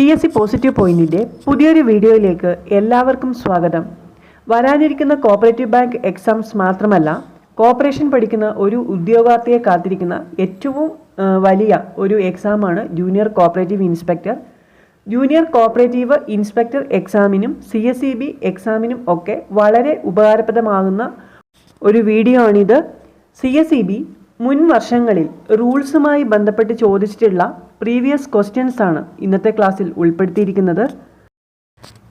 P S C positive പോയിന്റിന്റെ പുതിയൊരു വീഡിയോയിലേക്ക് എല്ലാവർക്കും സ്വാഗതം. വരാനിരിക്കുന്ന കോപ്പറേറ്റീവ് ബാങ്ക് എക്സാംസ് മാത്രമല്ല കോപ്പറേഷൻ പഠിക്കുന്ന ഒരു ഉദ്യോഗാർത്ഥിയെ കാത്തിരിക്കുന്ന ഏറ്റവും വലിയ ഒരു എക്സാമാണ് junior cooperative inspector junior cooperative inspector എക്സാമിനും C S E B എക്സാമിനും ഒക്കെ വളരെ ഉപകാരപ്രദമാകുന്ന ഒരു വീഡിയോ ആണിത്. സി എസ് ഇ ബി മുൻ വർഷങ്ങളിൽ റൂൾസുമായി ബന്ധപ്പെട്ട് ചോദിച്ചിട്ടുള്ള പ്രീവിയസ് ക്വസ്റ്റ്യൻസ് ആണ് ഇന്നത്തെ ക്ലാസ്സിൽ ഉൾപ്പെടുത്തിയിരിക്കുന്നത്.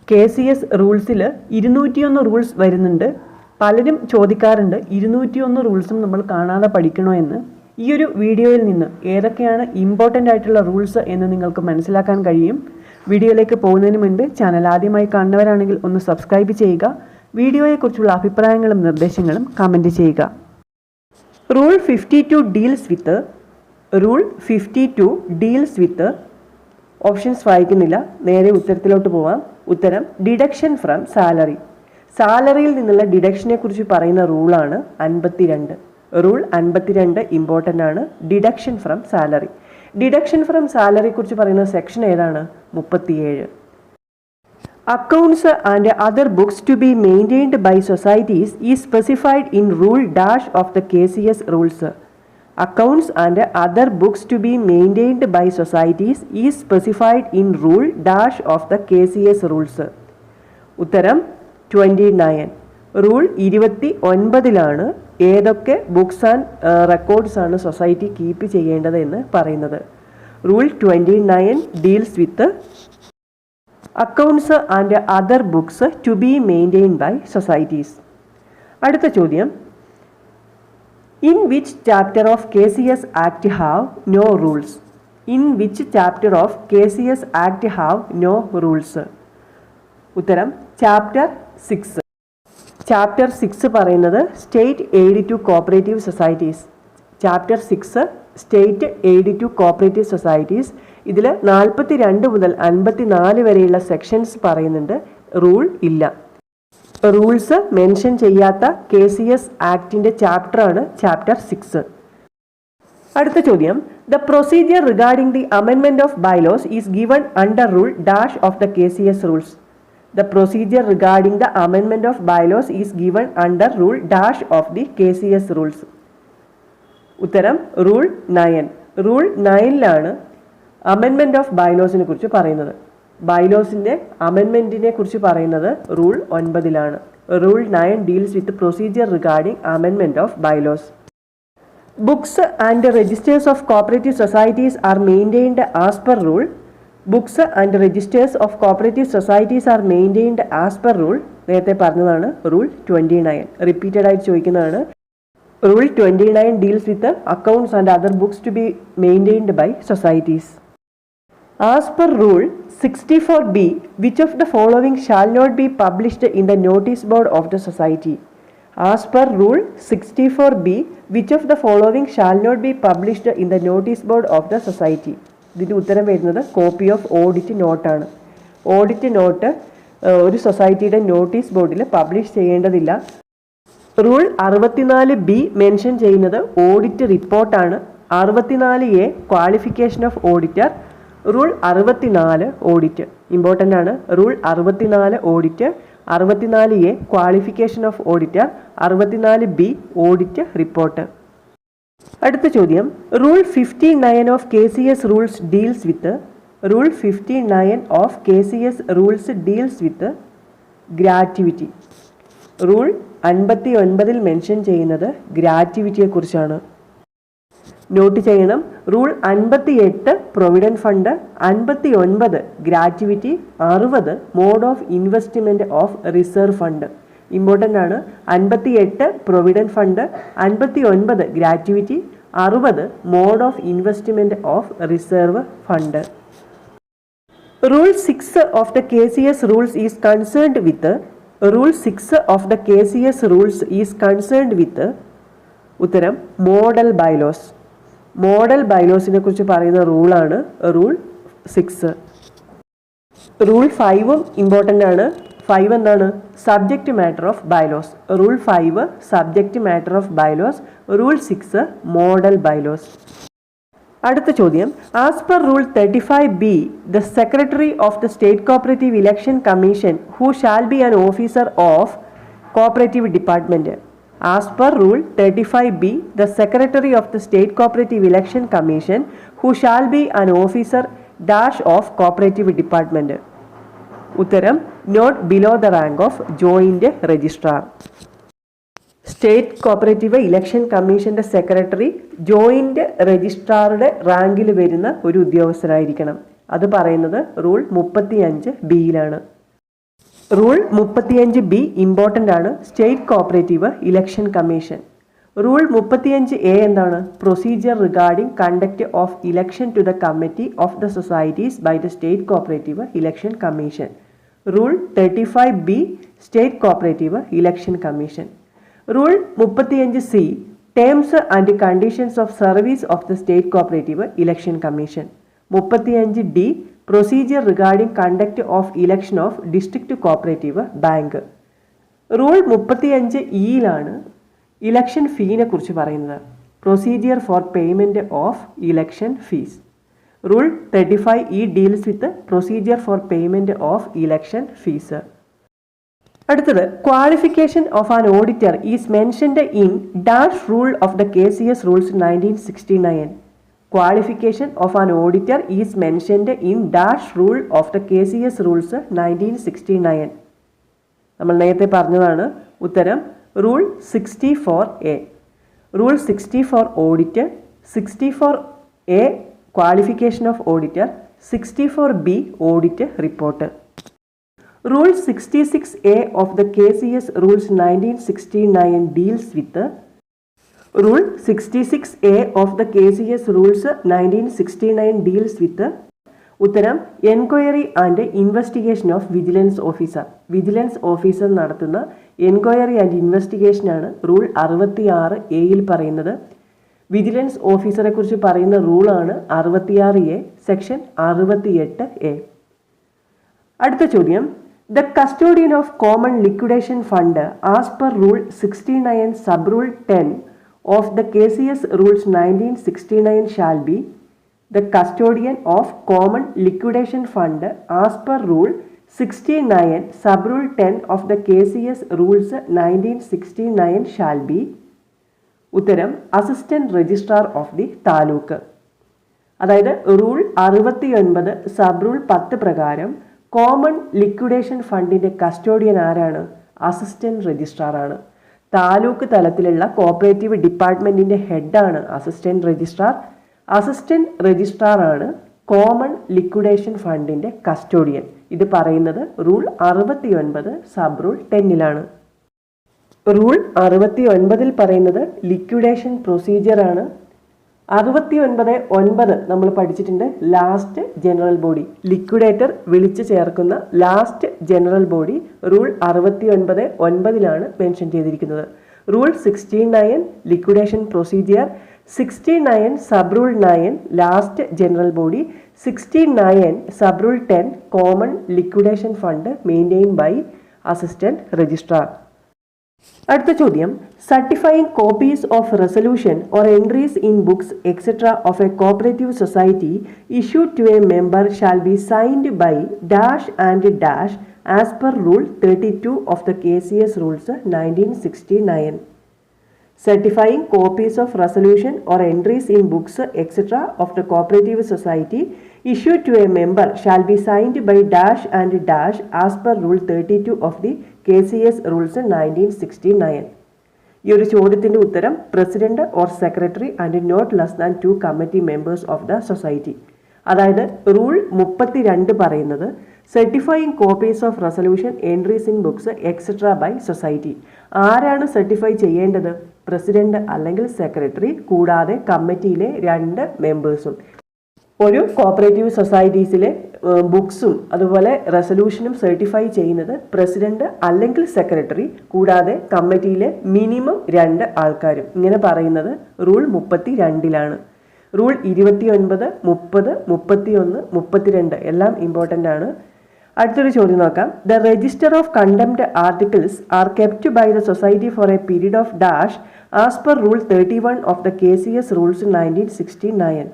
കെ സി എസ് റൂൾസിൽ ഇരുന്നൂറ്റിയൊന്ന് റൂൾസ് വരുന്നുണ്ട്. പലരും ചോദിക്കാറുണ്ട് ഇരുന്നൂറ്റിയൊന്ന് റൂൾസും നമ്മൾ കാണാതെ പഠിക്കണോ എന്ന്. ഈ ഒരു വീഡിയോയിൽ നിന്ന് ഏതൊക്കെയാണ് ഇമ്പോർട്ടന്റ് ആയിട്ടുള്ള റൂൾസ് എന്ന് നിങ്ങൾക്ക് മനസ്സിലാക്കാൻ കഴിയും. വീഡിയോയിലേക്ക് പോകുന്നതിന് മുൻപ് ചാനൽ ആദ്യമായി കാണുന്നവരാണെങ്കിൽ ഒന്ന് സബ്സ്ക്രൈബ് ചെയ്യുക. വീഡിയോയെക്കുറിച്ചുള്ള അഭിപ്രായങ്ങളും നിർദ്ദേശങ്ങളും കമന്റ് ചെയ്യുക. Rule fifty two deals with rule fifty two deals with options വായിക്കുന്നില്ല. നേരെ ഉത്തരത്തിലോട്ട് പോവാം. ഉത്തരം ഡിഡക്ഷൻ ഫ്രം സാലറി സാലറിയിൽ നിന്നുള്ള ഡിഡക്ഷനെ കുറിച്ച് പറയുന്ന റൂളാണ് അൻപത്തിരണ്ട്. റൂൾ അൻപത്തിരണ്ട് ഇമ്പോർട്ടന്റ് ആണ്. Deduction from salary deduction from salary കുറിച്ച് പറയുന്ന സെക്ഷൻ ഏതാണ്? മുപ്പത്തിയേഴ്. To be maintained by societies ഈ specified in rule dash of the K C S rules accounts and other books to be maintained by societies ഈ specified in rule dash of the K C S rules ഉത്തരം twenty nine rule ഇരുപത്തി ഒൻപതിലാണ് ഏതൊക്കെ books and records ആണ് society keep ചെയ്യേണ്ടത് എന്ന് പറയുന്നത്. Rule twenty nine deals with accounts and other books to be maintain by societies അടുത്ത ചോദ്യം. In which chapter of K C S act have no rules in which chapter of K C S act have no rules ഉത്തരം chapter six chapter six പറയുന്നത് state aid to cooperative societies chapter six state aid to cooperative societies ഇതിൽ നാൽപ്പത്തി രണ്ട് മുതൽ അൻപത്തി നാല് വരെയുള്ള sections പറയുന്നുണ്ട്. റൂൾ ഇല്ല. റൂൾസ് മെൻഷൻ ചെയ്യാത്ത കെ സി എസ് ആക്ടിന്റെ ചാപ്റ്ററാണ് ചാപ്റ്റർ സിക്സ് അടുത്ത ചോദ്യം. The procedure regarding the അമെൻമെന്റ് of bylaws is given under rule dash of the K C S rules the procedure regarding the അമെൻമെന്റ് of bylaws is given under rule dash of the K C S rules ഉത്തരം rule nine rule നയനിലാണ് അമെൻമെന്റ് of ബൈലോസിനെ കുറിച്ച് പറയുന്നത്. ബൈലോസിന്റെ അമെൻമെന്റിനെ കുറിച്ച് പറയുന്നത് rule ഒൻപതിലാണ്. Rule nine deals with procedure regarding അമെൻമെന്റ് of bylaws books and registers of cooperative societies are maintained as per rule books and registers of cooperative societies are maintained as per rule നേരത്തെ പറഞ്ഞതാണ് rule twenty nine repeated ആയിട്ട് ചോദിക്കുന്നതാണ്. Rule twenty nine deals with accounts and other books to be maintained by societies four B which of the following shall not be published in the notice board of the society as per rule sixty four B which of the following shall not be published in the notice board of the society ഇതിന്റെ ഉത്തരം വരുന്നത് copy of audit നോട്ടാണ് audit note ഒരു സൊസൈറ്റിയുടെ notice ബോർഡിൽ publish ചെയ്യേണ്ടതില്ല. Rule അറുപത്തിനാല് B mention ചെയ്യുന്നത് ഓഡിറ്റ് റിപ്പോർട്ടാണ് അറുപത്തിനാല് A qualification of auditor rule അറുപത്തിനാല് ഓഡിറ്റ്. ഇമ്പോർട്ടന്റ് ആണ്. റൂൾ അറുപത്തിനാല് ഓഡിറ്റ്. അറുപത്തിനാല് എ ക്വാളിഫിക്കേഷൻ ഓഫ് ഓഡിറ്റർ അറുപത്തിനാല് ബി ഓഡിറ്റ് റിപ്പോർട്ട്. അടുത്ത ചോദ്യം. Rule fifty nine of K C S rules deals with rule fifty nine of K C S rules deals with gratuity rule അൻപത്തി ഒൻപതിൽ mention ചെയ്യുന്നത് ഗ്രാറ്റുവിറ്റിയെക്കുറിച്ചാണ് not ചെയ്യണം. Rule അൻപത്തി എട്ട് provident fund അൻപത്തി ഒൻപത് ഗ്രാറ്റുവിറ്റി അറുപത് mode of investment of reserve fund. Important ആണ്. അൻപത്തി എട്ട് പ്രൊവിഡന്റ് ഫണ്ട് അൻപത്തി ഒൻപത് ഗ്രാറ്റുവിറ്റി അറുപത് mode of investment of reserve fund. Rule six of the K C S rules is concerned with. Rule six of the K C S rules is concerned with. ഉത്തരം model bylaws. Model ബൈലോസിനെ കുറിച്ച് പറയുന്ന റൂളാണ് rule six rule ഫൈവും important ആണ്. Five എന്താണ്? Subject matter of bylaws rule five subject matter of bylaws rule six model bylaws അടുത്ത ചോദ്യം. As per rule thirty five B the secretary of the state cooperative election commission who shall be an officer of cooperative department rule thirty five B the secretary of the state cooperative election commission who shall be an officer dash of cooperative department ഉത്തരം not below the rank of joint registrar state cooperative election കമ്മീഷന്റെ secretary joint രജിസ്ട്രാറുടെ റാങ്കിൽ വരുന്ന ഒരു ഉദ്യോഗസ്ഥനായിരിക്കണം. അത് പറയുന്നത് rule മുപ്പത്തിയഞ്ച് ബിയിലാണ് റൂൾ മുപ്പത്തിയഞ്ച് ബി ഇമ്പോർട്ടന്റ് ആണ്. State cooperative election commission. Rule മുപ്പത്തിയഞ്ച് എ എന്താണ്? Procedure regarding conduct of election to the committee of the societies by the state cooperative election commission rule thirty five B state cooperative election commission rule മുപ്പത്തിയഞ്ച് C terms and conditions of service of the state cooperative election commission മുപ്പത്തിയഞ്ച് D procedure regarding conduct of election of district cooperative bank rule മുപ്പത്തിയഞ്ച് ഇയിലാണ് election ഫീനെ കുറിച്ച് പറയുന്നത്. Procedure for payment of election fees rule thirty five E deals with procedure for payment of election fees അടുത്തത് qualification of an auditor is mentioned in dash rule of the K C S rules nineteen sixty nine qualification of an auditor is mentioned in dash rule of the K C S rules nineteen sixty nine നമ്മൾ നേരത്തെ പറഞ്ഞതാണ് ഉത്തരം rule sixty four A rule sixty four audit sixty four A qualification of auditor sixty four B audit report Rule 66A of the KCS Rules 1969 deals with the Rule 66A of the KCS Rules 1969 deals with the ഉത്തരം enquiry and investigation of vigilance officer vigilance officer നടത്തുന്ന enquiry and ഇൻവെസ്റ്റിഗേഷനാണ് rule അറുപത്തി ആറ് എയിൽ പറയുന്നത്. Vigilance ഓഫീസറെ കുറിച്ച് പറയുന്ന റൂളാണ് അറുപത്തിയാറ് എ സെക്ഷൻ അറുപത്തിയെട്ട് എ അടുത്ത ചോദ്യം. The custodian of common liquidation fund as per rule 69 sub rule 10 of the KCS rules 1969 shall be the custodian of common liquidation fund as per rule 69 sub rule 10 of the KCS rules 1969 shall be ഉത്തരം assistant registrar of the taluk അതായത് rule അറുപത്തിയൊൻപത് sub rule പത്ത് പ്രകാരം common liquidation ഫണ്ടിന്റെ custodian ആരാണ് assistant registrar ആണ് താലൂക്ക് തലത്തിലുള്ള cooperative ഡിപ്പാർട്ട്മെന്റിന്റെ ഹെഡാണ് അസിസ്റ്റന്റ് രജിസ്ട്രാർ അസിസ്റ്റന്റ് രജിസ്ട്രാറാണ് കോമൺ ലിക്വിഡേഷൻ ഫണ്ടിന്റെ കസ്റ്റോഡിയൻ ഇത് പറയുന്നത് റൂൾ അറുപത്തി ഒൻപത് സബ് റൂൾ ടെന്നിലാണ് റൂൾ അറുപത്തി ഒൻപതിൽ പറയുന്നത് ലിക്വിഡേഷൻ പ്രൊസീജിയർ ആണ് അറുപത്തി ഒൻപത് ഒൻപത് നമ്മൾ പഠിച്ചിട്ടുണ്ട് ലാസ്റ്റ് ജനറൽ ബോഡി ലിക്വിഡേറ്റർ വിളിച്ചു ചേർക്കുന്ന ലാസ്റ്റ് ജനറൽ ബോഡി റൂൾ അറുപത്തി ഒൻപത് ഒൻപതിലാണ് മെൻഷൻ ചെയ്തിരിക്കുന്നത്. Rule sixty nine liquidation procedure sixty nine sub rule nine last general body sixty nine sub rule ten common liquidation fund maintain by assistant registrar അടുത്ത ചോദ്യം certifying copies of resolution or entries in books etcetera of a cooperative society issue to a member shall be signed by dash and dash as per rule thirty two of the K C S rules nineteen sixty nine certifying copies of resolution or entries in books etcetera of the cooperative society issue to a member shall be signed by dash and dash as per rule thirty two of the K C S rules nineteen sixty nine ഈ ഒരു ചോദ്യത്തിന്റെ ഉത്തരം president or secretary and not less than two committee members of the society അതായത് rule മുപ്പത്തി രണ്ട് പറയുന്നത് certifying copies of resolution entries in books etcetera by society ആരാണ് certify ചെയ്യേണ്ടത്? പ്രസിഡന്റ് അല്ലെങ്കിൽ സെക്രട്ടറി കൂടാതെ കമ്മിറ്റിയിലെ രണ്ട് മെമ്പേഴ്സും. ഒരു കോപ്പറേറ്റീവ് സൊസൈറ്റീസിലെ ബുക്സും അതുപോലെ റെസൊല്യൂഷനും സർട്ടിഫൈ ചെയ്യുന്നത് പ്രസിഡന്റ് അല്ലെങ്കിൽ സെക്രട്ടറി കൂടാതെ കമ്മിറ്റിയിലെ മിനിമം രണ്ട് ആൾക്കാരും. ഇങ്ങനെ പറയുന്നത് റൂൾ മുപ്പത്തി രണ്ടിലാണ് റൂൾ ഇരുപത്തി ഒൻപത് മുപ്പത് മുപ്പത്തി ഒന്ന് മുപ്പത്തിരണ്ട് എല്ലാം ഇമ്പോർട്ടന്റ് ആണ്. അടുത്തൊരു ചോദ്യം നോക്കാം. The register of contempt articles are kept by the society for a period of dash as per rule thirty one of the K C S rules nineteen sixty nine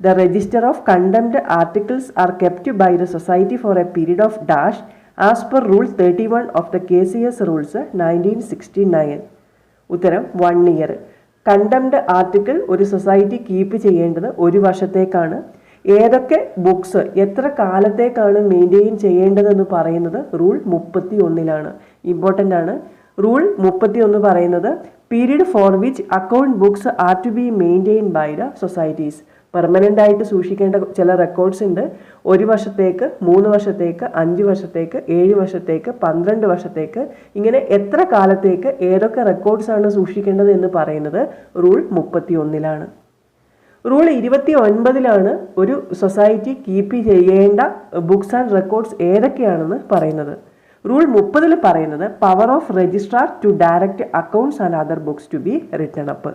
the register of contempt articles are kept by the society for a period of dash as per rule thirty one of the K C S rules nineteen sixty nine ഉത്തരം one year contempt article ഒരു society keep ചെയ്യേണ്ടത് ഒരു വർഷത്തേക്കാണ്. ഏതൊക്കെ books എത്ര കാലത്തേക്കാണ് maintain ചെയ്യേണ്ടതെന്ന് പറയുന്നത് rule മുപ്പത്തി ഒന്നിലാണ് ഇമ്പോർട്ടന്റ് ആണ്. റൂൾ മുപ്പത്തി ഒന്ന് പറയുന്നത് period for which account books are to be maintain by the societies permanent ആയിട്ട് സൂക്ഷിക്കേണ്ട ചില റെക്കോർഡ്സ് ഉണ്ട്. ഒരു വർഷത്തേക്ക് മൂന്ന് വർഷത്തേക്ക് അഞ്ച് വർഷത്തേക്ക് ഏഴ് വർഷത്തേക്ക് പന്ത്രണ്ട് വർഷത്തേക്ക്. ഇങ്ങനെ എത്ര കാലത്തേക്ക് ഏതൊക്കെ റെക്കോർഡ്സ് ആണ് സൂക്ഷിക്കേണ്ടത് എന്ന് പറയുന്നത് റൂൾ മുപ്പത്തി ഒന്നിലാണ് റൂൾ ഇരുപത്തി ഒൻപതിലാണ് ഒരു സൊസൈറ്റി കീപ്പ് ചെയ്യേണ്ട ബുക്സ് ആൻഡ് റെക്കോർഡ്സ് ഏതൊക്കെയാണെന്ന് പറയുന്നത് റൂൾ മുപ്പതിൽ പറയുന്നത് power of registrar to direct accounts and other books to be return up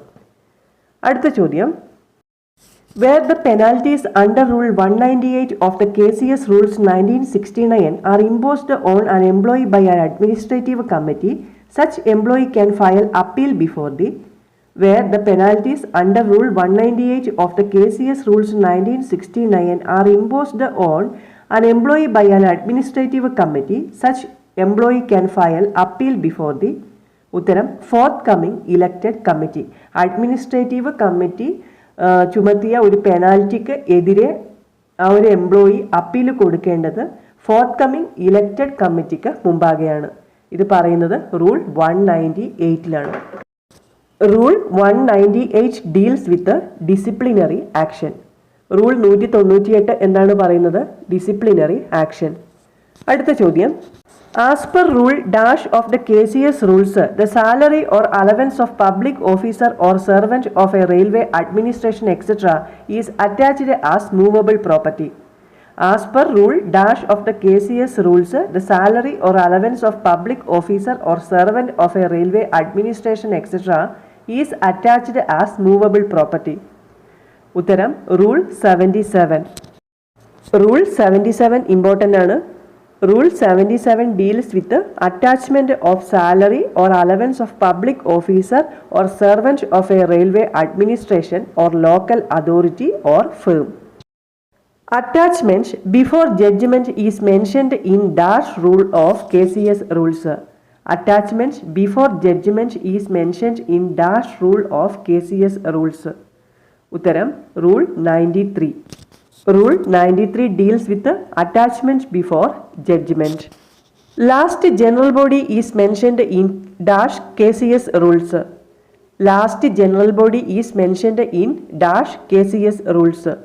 അടുത്ത ചോദ്യം where the penalties under Rule 198 of the KCS Rules 1969 are imposed on an employee by an administrative committee, such employee can file appeal before the where the penalties under Rule 198 of the KCS Rules 1969 are imposed on an employee by an administrative committee, such employee can file appeal before the ഉത്തരം forthcoming elected committee administrative committee ചുമത്തിയ ഒരു പെനാൽറ്റിക്ക് എതിരെ ആ ഒരു employee appeal കൊടുക്കേണ്ടത് forthcoming elected കമ്മിറ്റിക്ക് മുമ്പാകെയാണ്. ഇത് പറയുന്നത് rule one ninety എയ്റ്റിലാണ് rule one ninety eight deals with disciplinary action rule നൂറ്റി തൊണ്ണൂറ്റിയെട്ട് എന്താണ് പറയുന്നത്? ഡിസിപ്ലിനറി ആക്ഷൻ അടുത്ത ചോദ്യം. As per rule dash of the K C S rules the salary or allowance of public officer or servant of a railway administration etcetera is attached as movable property as per rule dash of the K C S rules the salary or allowance of public officer or servant of a railway administration etc. is attached as movable property ഉത്തരം rule seventy seven rule seventy seven important ആണ്. Rule seventy seven deals with attachment of salary or allowance of public officer or servant of a railway administration or local authority or firm attachment before judgement is mentioned in dash rule of K C S rules. Attachment before judgment is mentioned in dash rule of KCS rules. ഉത്തരം rule ninety three rule ninety three deals with attachment before judgement last general body is mentioned in dash K C S rules last general body is mentioned in dash K C S rules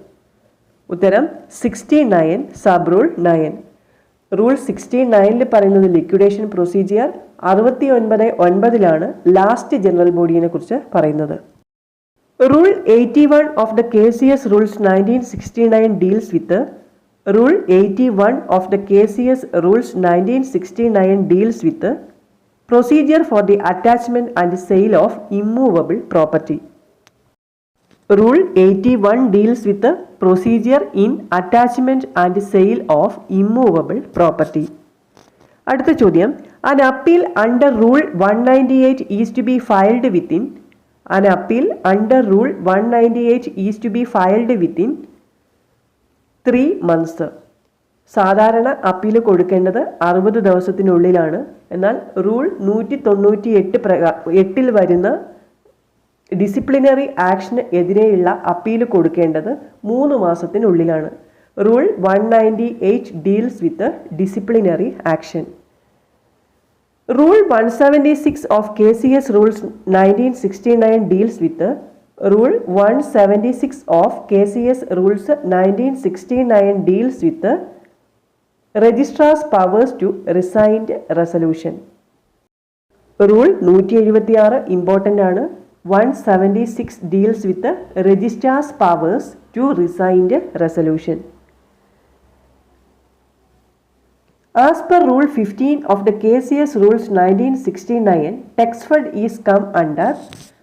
ഉത്തരം sixty nine sub rule nine rule sixty നയനിൽ പറയുന്നത് liquidation procedure അറുപത്തി ഒൻപത് ഒൻപതിലാണ് last general ബോഡിയെ കുറിച്ച് പറയുന്നത്. Rule eighty one of the K C S rules nineteen sixty nine deals with rule eighty one of the K C S rules nineteen sixty nine deals with procedure for the attachment and sale of immovable property. Rule eighty one deals with procedure in attachment and sale of immovable property അടുത്ത ചോദ്യം. An appeal under rule one ninety eight is to be filed within an appeal under rule one ninety eight is to be filed within three months സാധാരണ appeal കൊടുക്കേണ്ടത് അറുപത് ദിവസത്തിനുള്ളിലാണ്. എന്നാൽ rule നൂറ്റി തൊണ്ണൂറ്റി എട്ട് പ്രകാ എട്ടിൽ വരുന്ന ഡിസിപ്ലിനറി ആക്ഷന് എതിരെയുള്ള അപ്പീൽ കൊടുക്കേണ്ടത് മൂന്ന് മാസത്തിനുള്ളിലാണ്. Rule one ninety eight deals with disciplinary action rule one seventy six of K C S rules nineteen sixty nine deals with rule one seventy six of K C S rules nineteen sixty nine deals with registrar's powers to rescind resolution rule നൂറ്റി എഴുപത്തിയാറ് important ആണ്. One seventy six deals with registrar's powers to rescind resolution As per Rule 15 of the KCS Rules 1969, Texford is come under.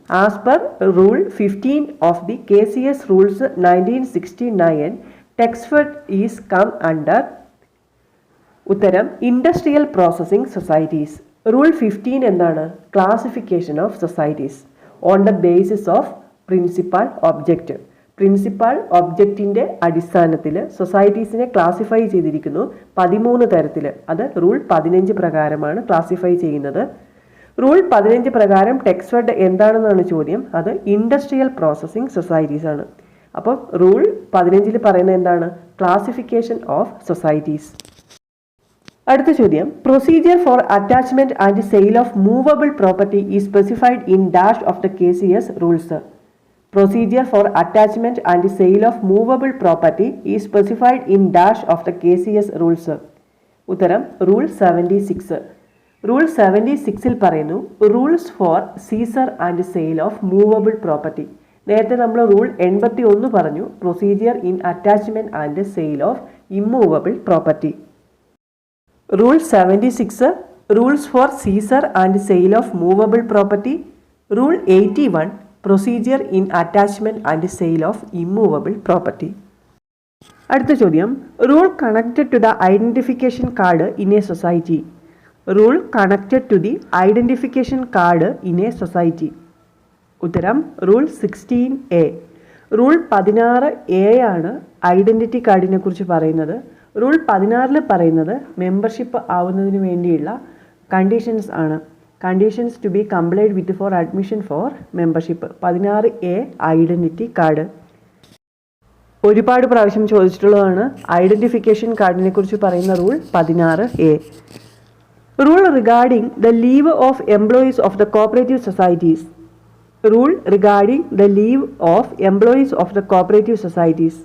As per Rule 15 of the KCS Rules 1969, Texford is come under. ഉത്തരം industrial processing societies rule fifteen എന്താണ് classification of societies on the basis of principal object principal ഒബ്ജക്റ്റിന്റെ അടിസ്ഥാനത്തിൽ സൊസൈറ്റീസിനെ classify ചെയ്തിരിക്കുന്നു പതിമൂന്ന് തരത്തിൽ. അത് rule പതിനഞ്ച് പ്രകാരമാണ് ക്ലാസിഫൈ ചെയ്യുന്നത്. റൂൾ പതിനഞ്ച് പ്രകാരം ടെക്സ്വേഡ് എന്താണെന്നാണ് ചോദ്യം? അത് ഇൻഡസ്ട്രിയൽ പ്രോസസ്സിംഗ് സൊസൈറ്റീസ് ആണ്. അപ്പോൾ റൂൾ പതിനഞ്ചിൽ പറയുന്നത് എന്താണ്? ക്ലാസിഫിക്കേഷൻ ഓഫ് സൊസൈറ്റീസ് അടുത്ത ചോദ്യം. Procedure for attachment and sale of movable property is specified in dash of the K C S rules procedure for attachment and sale of movable property is specified in dash of the K C S rules ഉത്തരം rule seventy six rule seventy സിക്സിൽ പറയുന്നു rules for seizure and sale of movable property നേരത്തെ നമ്മൾ rule എൺപത്തി ഒന്ന് പറഞ്ഞു procedure in attachment and sale of immovable property rule seventy six rules for seizure and sale of movable property rule eighty one procedure in attachment and sale of immovable property അടുത്ത ചോദ്യം rule connected to the identification card in a society rule connected to the identification card in a society ഉത്തരം rule sixteen A rule പതിനാറ് A ആണ് identity കാർഡിനെ കുറിച്ച് പറയുന്നത്. Rule പതിനാറിൽ പറയുന്നത് മെമ്പർഷിപ്പ് ആവുന്നതിന് വേണ്ടിയുള്ള കണ്ടീഷൻസ് ആണ്. Conditions to be complied with for admission for membership പതിനാറ് എ ഐഡന്റിറ്റി കാർഡ് ഒരുപാട് പ്രാവശ്യം ചോദിച്ചിട്ടുള്ളതാണ്. ഐഡന്റിഫിക്കേഷൻ കാർഡിനെ കുറിച്ച് പറയുന്ന റൂൾ പതിനാറ് A rule regarding the leave of employees of the cooperative societies rule regarding the leave of employees of the cooperative societies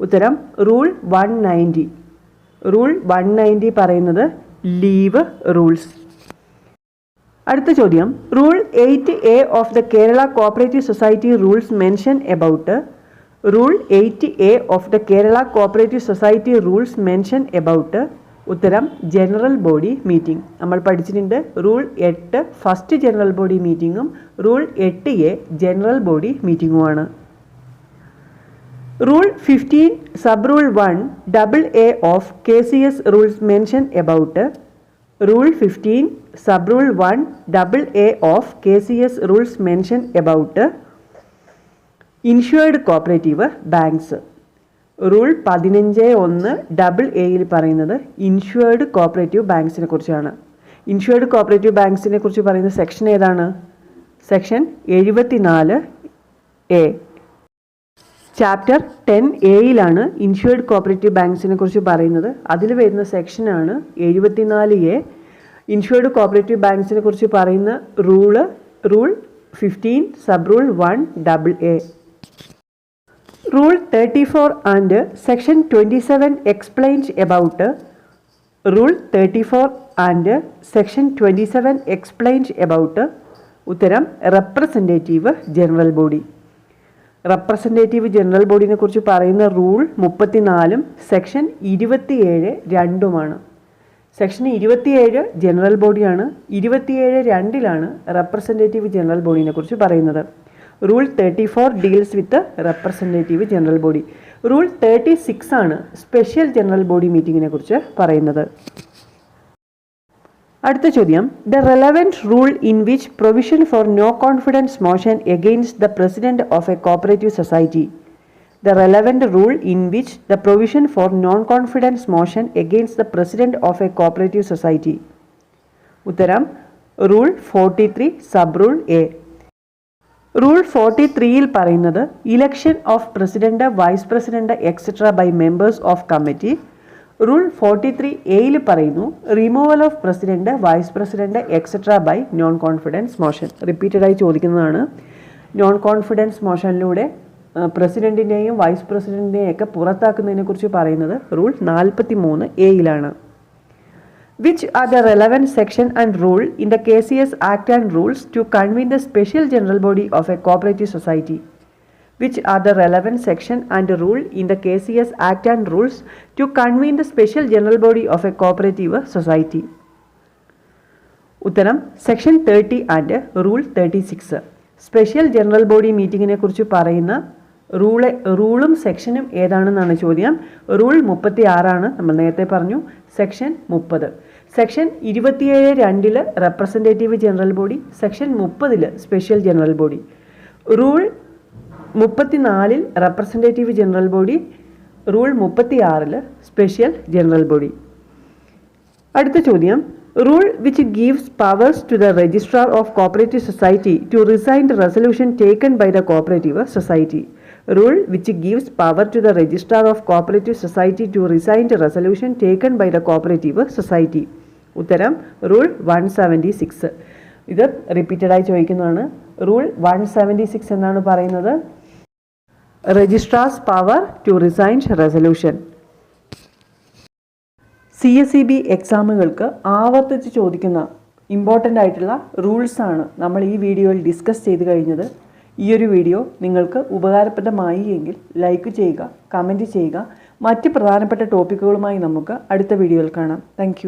ഉത്തരം rule one ninety rule one ninety പറയുന്നത് leave rules അടുത്ത ചോദ്യം. Rule eight A of the Kerala cooperative society rules mention about rule eight A of the Kerala cooperative society rules mention about ഉത്തരം general body meeting നമ്മൾ പഠിച്ചിട്ടുണ്ട് rule എട്ട് first general body മീറ്റിങ്ങും rule എട്ട് A general body മീറ്റിംഗുമാണ് rule fifteen sub rule one double A of K C S rules mention about rule fifteen sub rule one double A of K C S rules mention about insured cooperative banks rule പതിനഞ്ച് ഒന്ന് double എയിൽ പറയുന്നത് insured cooperative ബാങ്ക്സിനെ കുറിച്ചാണ്. Insured cooperative ബാങ്ക്സിനെ കുറിച്ച് പറയുന്ന section ഏതാണ്? Section എഴുപത്തിനാല് എ ചാപ്റ്റർ ടെൻ എയിലാണ് ഇൻഷുർഡ് കോപ്പറേറ്റീവ് ബാങ്ക്സിനെ കുറിച്ച് പറയുന്നത്. അതിൽ വരുന്ന സെക്ഷനാണ് എഴുപത്തിനാല് എ ഇൻഷുർഡ് കോപ്പറേറ്റീവ് ബാങ്ക്സിനെ കുറിച്ച് പറയുന്ന rule rule fifteen sub rule one double A rule thirty four and section twenty seven explains about rule thirty four and section twenty seven explains about ഉത്തരം representative general body representative general ബോഡിനെ കുറിച്ച് പറയുന്ന rule മുപ്പത്തിനാലും section ഇരുപത്തിയേഴ് രണ്ടുമാണ്. Section ഇരുപത്തിയേഴ് general ബോഡിയാണ് ഇരുപത്തിയേഴ് രണ്ടിലാണ് representative general ബോഡിനെ കുറിച്ച് പറയുന്നത്. Rule thirty four deals with representative general body rule thirty six ആണ് സ്പെഷ്യൽ ജനറൽ ബോഡി മീറ്റിങ്ങിനെ കുറിച്ച് പറയുന്നത്. അടുത്ത ചോദ്യം. The relevant rule in which provision for no confidence motion against the president of a cooperative society the relevant rule in which the provision for non confidence motion against the president of a cooperative society ഉത്തരം rule forty three sub rule A rule forty ത്രീയിൽ പറയുന്നത് election of president vice president etcetera by members of committee rule forty three എയിൽ പറയുന്നു removal of president vice president etcetera by non confidence motion റിപ്പീറ്റഡായി ചോദിക്കുന്നതാണ്. Non confidence മോഷനിലൂടെ പ്രസിഡന്റിനെയും vice പ്രസിഡന്റിനെയും ഒക്കെ പുറത്താക്കുന്നതിനെ കുറിച്ച് പറയുന്നത് റൂൾ നാൽപ്പത്തി മൂന്ന് എയിലാണ് which are the are section and rule in the K C S act and rules to convene the special general body of a cooperative society. Which are the relevant section and rule in the KCS Act and rules to convene the special general body of a cooperative society. ഉത്തരം section thirty and rule thirty six special general body മീറ്റിങ്ങിനെ കുറിച്ച് പറയുന്ന റൂളെ റൂളും സെക്ഷനും ഏതാണെന്നാണ് ചോദ്യം? Rule മുപ്പത്തി ആറാണ് നമ്മൾ നേരത്തെ പറഞ്ഞു. സെക്ഷൻ മുപ്പത്. സെക്ഷൻ ഇരുപത്തിയേഴ് രണ്ടിൽ റെപ്രസെന്റേറ്റീവ് ജനറൽ ബോഡി സെക്ഷൻ മുപ്പതിൽ സ്പെഷ്യൽ ജനറൽ ബോഡി റൂൾ മുപ്പത്തിനാലിൽ റെപ്രസെന്റേറ്റീവ് ജനറൽ ബോഡി റൂൾ മുപ്പത്തിയാറിൽ സ്പെഷ്യൽ ജനറൽ ബോഡി. അടുത്ത ചോദ്യം. Rule which gives powers to the registrar of cooperative society to rescind the resolution taken by the cooperative society rule which gives power to the registrar of cooperative society to rescind the resolution taken by the cooperative society ഉത്തരം rule one seventy six ഇത് റിപ്പീറ്റഡായി ചോദിക്കുന്നതാണ്. Rule one seventy six എന്നാണ് പറയുന്നത്. Registrar's power to rescind resolution C S C B എക്സാമുകൾക്ക് ആവർത്തിച്ച് ചോദിക്കുന്ന important ആയിട്ടുള്ള റൂൾസാണ് നമ്മൾ ഈ വീഡിയോയിൽ ഡിസ്കസ് ചെയ്ത് കഴിഞ്ഞത്. ഈ ഒരു വീഡിയോ നിങ്ങൾക്ക് ഉപകാരപ്രദമായി എങ്കിൽ ലൈക്ക് ചെയ്യുക കമന്റ് ചെയ്യുക. മറ്റ് പ്രധാനപ്പെട്ട ടോപ്പിക്കുകളുമായി നമുക്ക് അടുത്ത വീഡിയോയിൽ കാണാം. താങ്ക്